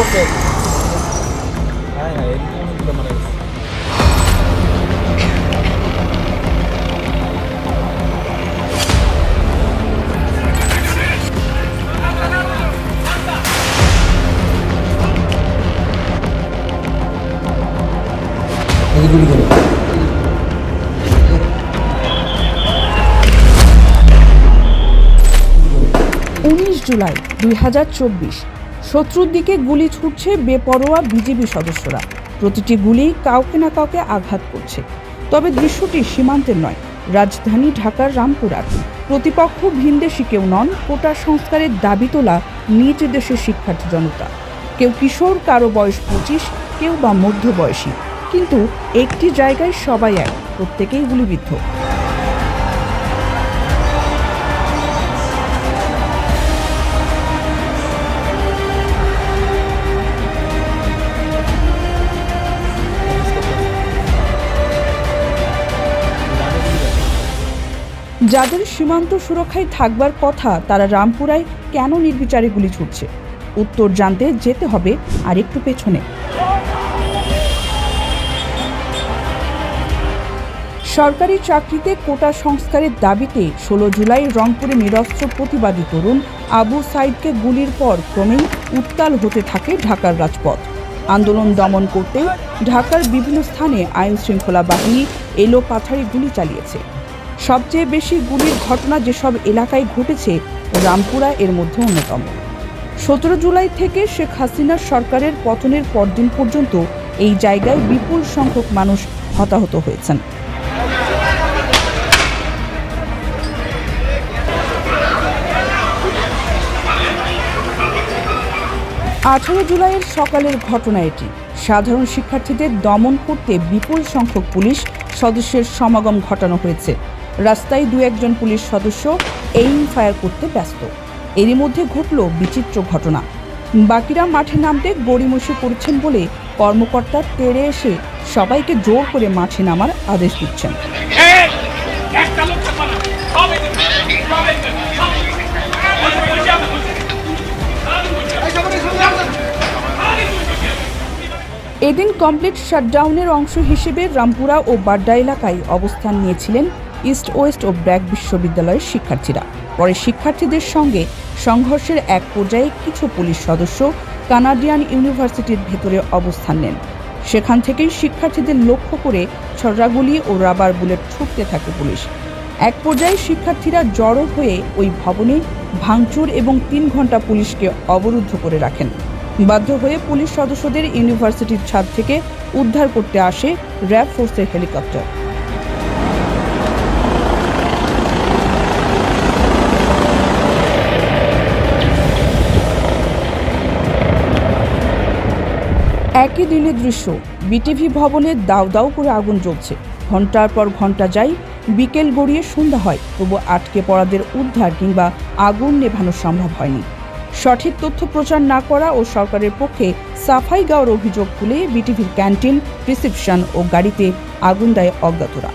করছে হ্যাঁ হ্যাঁ মারা গেছে গুলি করে উনিশ জুলাই দুই হাজার চব্বিশ শত্রুর দিকে গুলি ছুটছে বেপরোয়া বিজেপি সদস্যরা। প্রতিটি গুলি কাউকে না কাউকে আঘাত করছে। তবে দৃশ্যটি সীমান্তের নয়, রাজধানী ঢাকার রামপুরার। প্রতিপক্ষ ভিনদেশি কেউ নন, কোটা সংস্কারের দাবি তোলা নিজ দেশের শিক্ষার্থী জনতা। কেউ কিশোর, কারও বয়স পঁচিশ, কেউ বা মধ্যবয়সী। কিন্তু একটি জায়গায় সবাই এক, প্রত্যেকেই গুলিবিদ্ধ। যাদের সীমান্ত সুরক্ষায় থাকবার কথা তারা রামপুরায় কেন নির্বিচারে গুলি ছুটছে? উত্তর জানতে যেতে হবে আর একটু পেছনে। সরকারি চাকরিতে কোটা সংস্কারের দাবিতে ষোলো জুলাই রংপুরে নিরস্ত্র প্রতিবাদী তরুণ আবু সাইদকে গুলির পর ক্রমেই উত্তাল হতে থাকে ঢাকার রাজপথ। আন্দোলন দমন করতে ঢাকার বিভিন্ন স্থানে আইন শৃঙ্খলা বাহিনী এলো পাথারি গুলি চালিয়েছে। সবচেয়ে বেশি গুলির ঘটনা যেসব এলাকায় ঘটেছে, রামপুরা এর মধ্যে অন্যতম। সতেরো জুলাই থেকে শেখ হাসিনার সরকারের পতনের পরদিন পর্যন্ত এই জায়গায় বিপুল সংখ্যক মানুষ হতাহত হয়েছেন। আঠারো জুলাইয়ের সকালের ঘটনা এটি। সাধারণ শিক্ষার্থীদের দমন করতে বিপুল সংখ্যক পুলিশ সদস্যের সমাগম ঘটানো হয়েছে। রাস্তায় দু একজন পুলিশ সদস্য এইম ফায়ার করতে ব্যস্ত। এরই মধ্যে ঘটল বিচিত্র ঘটনা। বাকিরা মাঠে নামতে গড়িমসি করছেন বলে কর্মকর্তা তেড়ে এসে সবাইকে জোর করে মাঠে নামার আদেশ দিচ্ছেন। এদিন কমপ্লিট শাটডাউনের অংশ হিসেবে রামপুরা ও বাড্ডা এলাকায় অবস্থান নিয়েছিলেন ইস্ট ওয়েস্ট ও ব্র্যাক বিশ্ববিদ্যালয়ের শিক্ষার্থীরা। পরে শিক্ষার্থীদের সঙ্গে সংঘর্ষের এক পর্যায়ে কিছু পুলিশ সদস্য কানাডিয়ান ইউনিভার্সিটির ভেতরে অবস্থান নেন। সেখান থেকেই শিক্ষার্থীদের লক্ষ্য করে ছড়াগুলি ও রাবার বুলেট ছুটতে থাকে পুলিশ। এক পর্যায়ে শিক্ষার্থীরা জড়ো হয়ে ওই ভবনে ভাঙচুর এবং তিন ঘণ্টা পুলিশকে অবরুদ্ধ করে রাখেন। বাধ্য হয়ে পুলিশ সদস্যদের ইউনিভার্সিটির ছাদ থেকে উদ্ধার করতে আসে র্যাব ফোর্সের হেলিকপ্টার। একই দিনের দৃশ্য। বিটিভি ভবনে দাও দাও করে আগুন জ্বলছে। ঘণ্টার পর ঘণ্টা যায় বিকেল গড়িয়ে সন্ধ্যা হয়, তবু আটকে পড়াদের উদ্ধার কিংবা আগুন নেভানো সম্ভব হয়নি। সঠিক তথ্য প্রচার না করা ও সরকারের পক্ষে সাফাই গাওয়ার অভিযোগ তুলে বিটিভির ক্যান্টিন, রিসেপশন ও গাড়িতে আগুন দেয় অজ্ঞাতরা।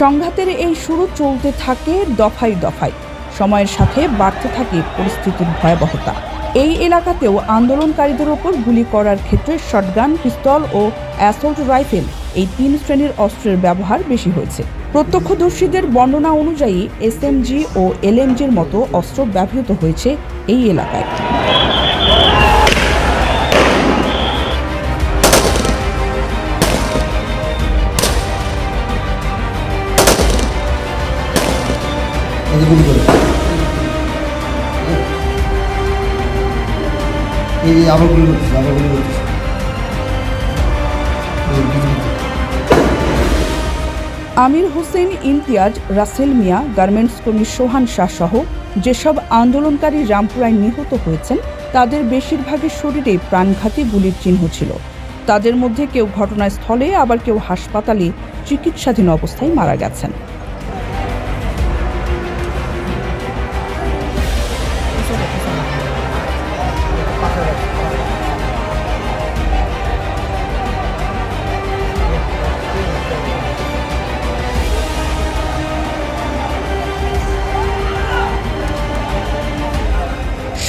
সংঘাতের এই শুরু চলতে থাকে দফায় দফায়। সময়ের সাথে বাড়তে থাকে পরিস্থিতির ভয়াবহতা। এই এলাকাতেও আন্দোলনকারীদের ওপর গুলি করার ক্ষেত্রে শটগান, পিস্তল ও অ্যাসল্ট রাইফেল এই তিন শ্রেণির অস্ত্রের ব্যবহার বেশি হয়েছে। প্রত্যক্ষদর্শীদের বর্ণনা অনুযায়ী এসএমজি ও এলএমজির মতো অস্ত্র ব্যবহৃত হয়েছে এই এলাকায়। গুলি করে। এই আবার গুলি করতেছে আবার গুলি করতেছে আমির হোসেন, ইমতিয়াজ, রাসেল মিয়া, গার্মেন্টস কর্মী সোহান শাহ সহ যেসব আন্দোলনকারী রামপুরায় নিহত হয়েছেন, তাদের বেশিরভাগের শরীরে প্রাণঘাতী গুলির চিহ্ন ছিল। তাদের মধ্যে কেউ ঘটনাস্থলে, আবার কেউ হাসপাতালে চিকিৎসাধীন অবস্থায় মারা গেছেন।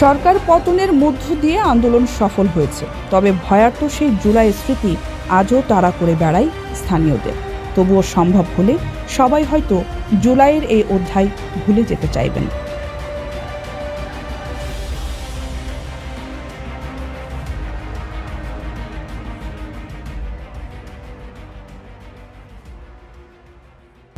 সরকার পতনের মধ্য দিয়ে আন্দোলন সফল হয়েছে, তবে ভয়ার্ত সেই জুলাই স্মৃতি আজও তাড়া করে বেড়ায় স্থানীয়দের। তবুও সম্ভব হলে সবাই হয়তো জুলাইয়ের এই অধ্যায় ভুলে যেতে চাইবেন।